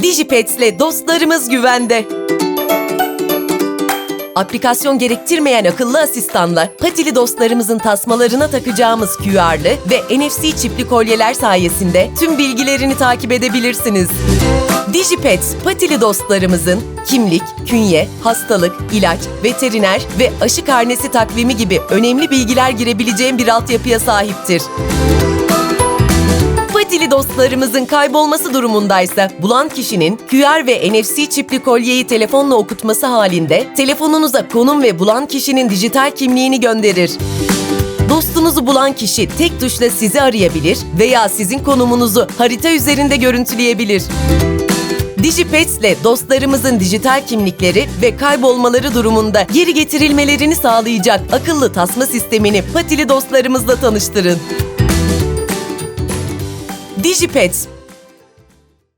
Digipets'le dostlarımız güvende. Aplikasyon gerektirmeyen akıllı asistanla patili dostlarımızın tasmalarına takacağımız QR'lı ve NFC çipli kolyeler sayesinde tüm bilgilerini takip edebilirsiniz. Digipets, patili dostlarımızın kimlik, künye, hastalık, ilaç, veteriner ve aşı karnesi takvimi gibi önemli bilgiler girebileceğim bir altyapıya sahiptir. Dostlarımızın kaybolması durumundaysa bulan kişinin QR ve NFC çipli kolyeyi telefonla okutması halinde telefonunuza konum ve bulan kişinin dijital kimliğini gönderir. Dostunuzu bulan kişi tek tuşla sizi arayabilir veya sizin konumunuzu harita üzerinde görüntüleyebilir. Digipets ile dostlarımızın dijital kimlikleri ve kaybolmaları durumunda geri getirilmelerini sağlayacak akıllı tasma sistemini patili dostlarımızla tanıştırın. Digipets